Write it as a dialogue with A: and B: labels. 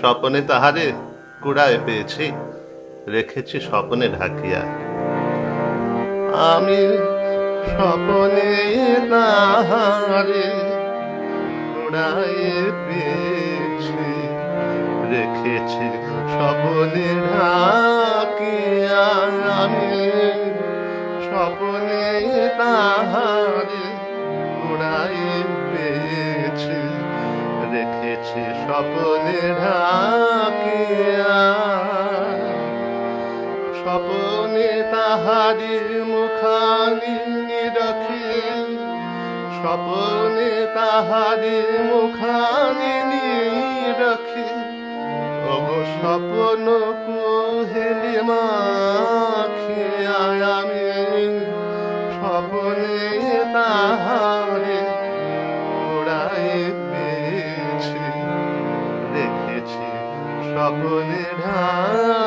A: স্বপনে তাহারে কুড়ায় পেয়েছি, রেখেছি স্বপনে ঢাকিয়া। আমি স্বপনে তাহারে কুড়ায় পেয়েছি, রেখেছি স্বপনে ঢাকিয়া। আমি স্বপনে তাহারে কুড়ায় পেয়েছি। স্বপনে ঢাকিয়া। স্বপনে তাহারি মুখানি রাখি স্বপনে তাহারি মুখানি রাখি অব স্বপন কুহেলি মাখিয়া আমি। স্বপনে তাহারে ওড়াই স্বপনে ঢাক